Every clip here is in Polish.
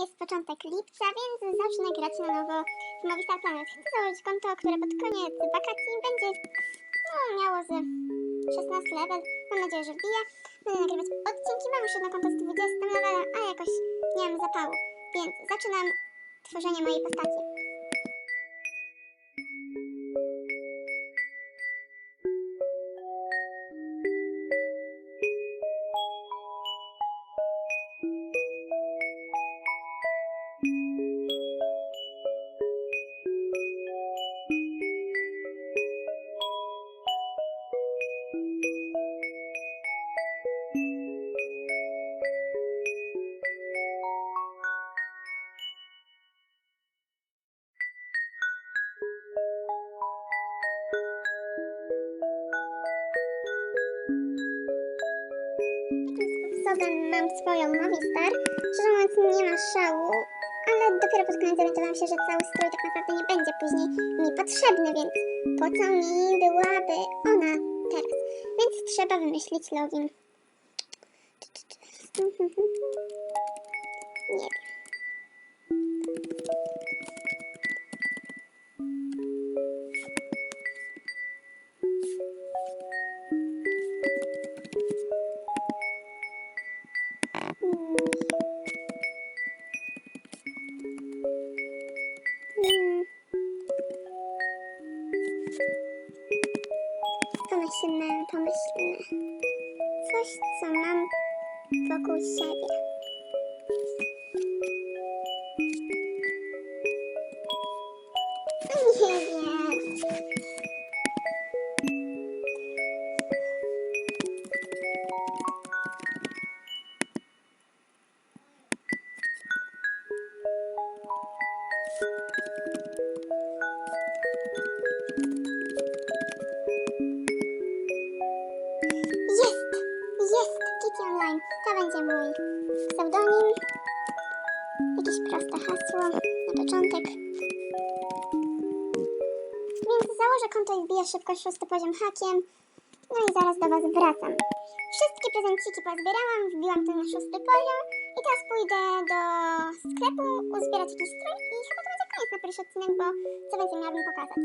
jest początek lipca, więc zacznę grać na nowo w Movistar Planet. Chcę założyć konto, które pod koniec wakacji będzie no, miało ze 16 level. Mam nadzieję, że wbije. Będę nagrywać odcinki. Mam już jedno konto z 20 levelem, a jakoś nie mam zapału. Więc zaczynam tworzenie mojej postaci. Sposobem mam swoją Movistar. Szczerze mówiąc nie ma szału, ale dopiero pod koniec zorientowałam się, że cały strój tak naprawdę nie będzie później mi potrzebny, więc po co mi byłaby ona teraz? Więc trzeba wymyślić login. Nie wiem. Pomyślmy, pomyślmy. Coś, co mam wokół siebie. Nie wiem. To będzie mój pseudonim. Jakieś proste hasło na początek. Więc założę konto i wbiję szybko szósty poziom hakiem. No i zaraz do Was wracam. Wszystkie prezenciki pozbierałam, wbiłam to na szósty poziom i teraz pójdę do sklepu uzbierać jakiś strój i chyba to będzie koniec na pierwszy odcinek, bo co więcej miałabym pokazać.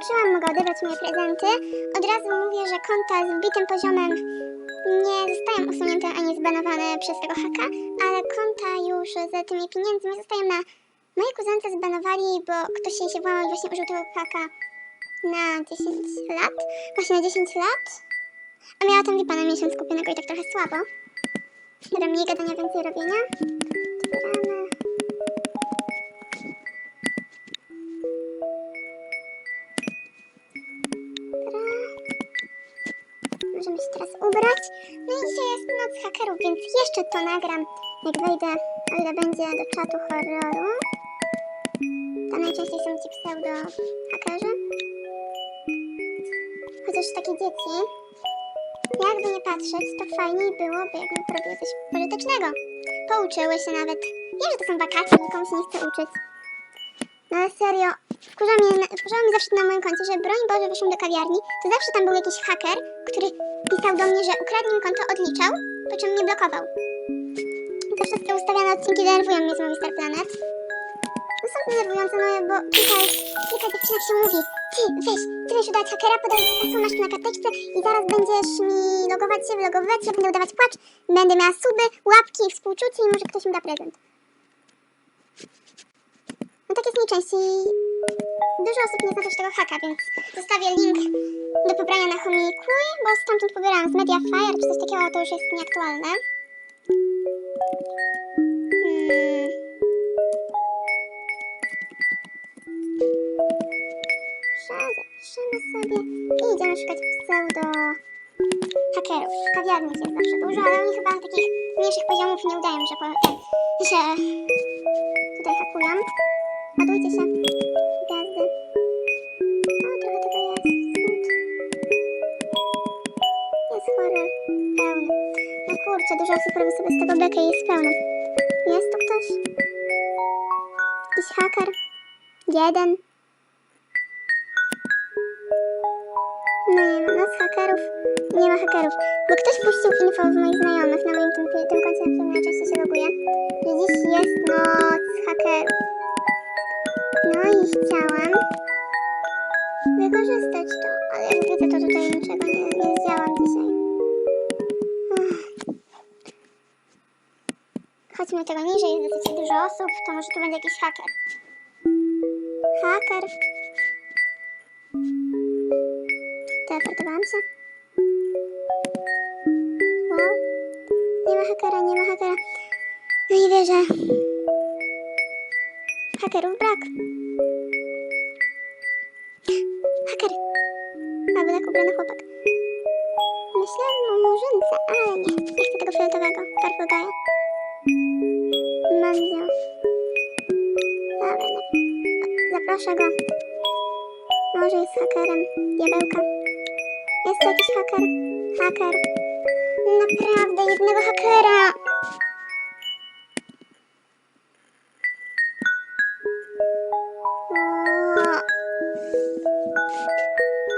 Skończyłam, mogę odebrać moje prezenty. Od razu mówię, że konta z wbitym poziomem nie zostają usunięte ani zbanowane przez tego haka, ale konta już z tymi pieniędzmi zostają na mojej kuzence zbanowali, bo ktoś jej się włamał i właśnie użył tego haka na 10 lat. Właśnie na 10 lat. A miała tam VIPa na miesiąc kupionego i tak trochę słabo. Dobra, mniej gadania, więcej robienia. Jeszcze to nagram, jak wejdę, o ile będzie, do czatu horroru. Tam najczęściej są ci pseudo hakerzy. Chociaż takie dzieci, jakby nie patrzeć, to fajniej byłoby, jakbym porobiły coś pożytecznego. Pouczyły się nawet. Wiem, że to są wakacje, nikomu się nie chce uczyć. No ale serio, wkurza mnie, wkurzało mnie zawsze na moim koncie, że broń Boże wyszłam do kawiarni, to zawsze tam był jakiś haker, który pisał do mnie, że ukradł mi konto, odliczał, po czym mnie blokował. Te ustawiane odcinki denerwują mnie z Movistar Planet. No są denerwujące, no bo tutaj kilka dziewczynek się mówi, ty weź, ty wiesz udać hakera, podaj hasło, masz na karteczce i zaraz będziesz mi logować się, wylogowywać się, będę udawać płacz, będę miała suby, łapki, współczucie i może ktoś mi da prezent. No tak jest najczęściej. Dużo osób nie zna też tego haka, więc zostawię link do pobrania na Homikuj, bo stamtąd pobierałam z Mediafire czy coś takiego, to już jest nieaktualne. Zapiszemy sobie i idziemy szukać pseudo hakerów. Kawiarni jest zawsze dużo, ale oni chyba takich mniejszych poziomów nie udają, że, po, ten, że tutaj hakują. Ładujcie się. Gwiazdy. O, trochę tego jest. Jest horror. Pełny. No kurczę, dużo osób robi sobie z tego bekę i jest pełno. Jakiś haker? Jeden. No nie ma, z hakerów nie ma hakerów. Bo ktoś puścił info w moich znajomych na moim tym, tym koncie, na którym najczęściej się loguję, że dziś jest noc hakerów. No i chciałam wykorzystać to, ale jak widzę, to tutaj niczego nie, nie Chodźmy tego niżej, jest dosyć dużo osób, to może tu będzie jakiś haker. Haker. Teleportowałam się. Wow. Nie ma hakera, nie ma hakera. No nie wierzę. Hakerów brak. Haker. Albo tak ubrany chłopak. Myślałam o murzynce, ale nie. Nie chcę tego fioletowego. Perfil Mandzio. Dobra, no. Zaproszę go. Może jest hakerem. Diabełka. Jest jakiś haker? Haker. Naprawdę, jednego hakera.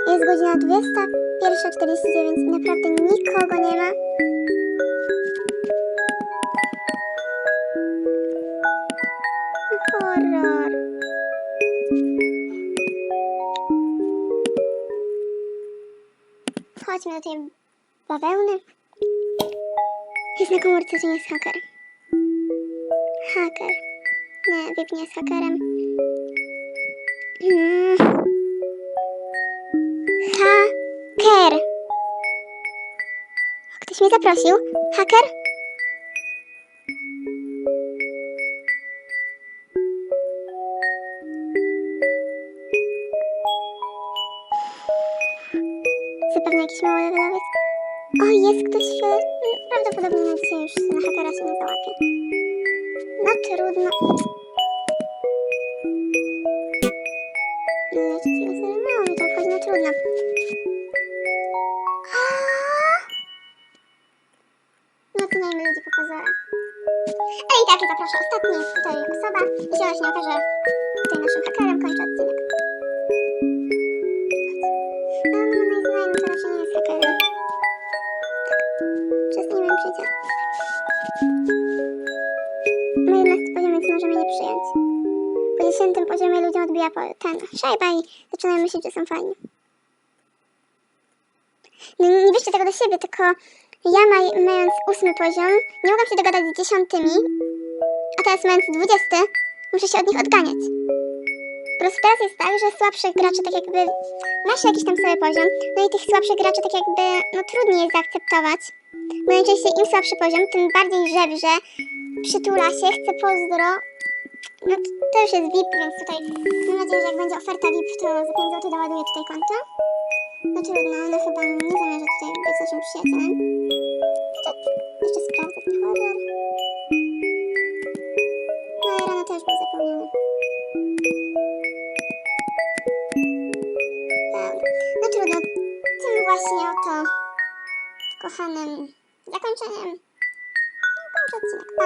Jest godzina 21.49 i naprawdę nikogo nie ma. Chodźmy do tej bawełny. Jest na komórce, że nie jest haker. Haker. Nie, Vip nie jest hakerem. Mm. Haker. Ktoś mnie zaprosił. Haker? Ej, tak, i zaproszę ostatni tutaj osoba. I się właśnie okaże tutaj naszym hakerem kończy odcinek. No, no, no, nie jest hakerem. Przez nie wiem przecież. Ma 11 poziom, więc może mnie nie przyjąć. Po 10 dziesiątym poziomie ludziom odbija ten szajba i zaczynają myśleć, że są fajni. No nie bierzcie tego do siebie, tylko ja maj, mając ósmy poziom, nie mogłam się dogadać z dziesiątymi, a teraz mając dwudziesty, muszę się od nich odganiać. Po prostu teraz jest tak, że słabszych graczy tak jakby ma się jakiś tam sobie poziom, no i tych słabszych graczy tak jakby no trudniej jest zaakceptować. Bo najczęściej im słabszy poziom, tym bardziej żebrze, przytula się, chce pozdro. No to, to już jest VIP, więc tutaj mam nadzieję, że jak będzie oferta VIP, to za 5 zł doładuję tutaj konto. No trudno, no chyba nie zamierza tutaj być naszym przyjacielem. Horror. No i rano też był zapełniony. Dobra. No trudno. Tym właśnie oto kochanym zakończeniem. Kończę odcinek. Pa!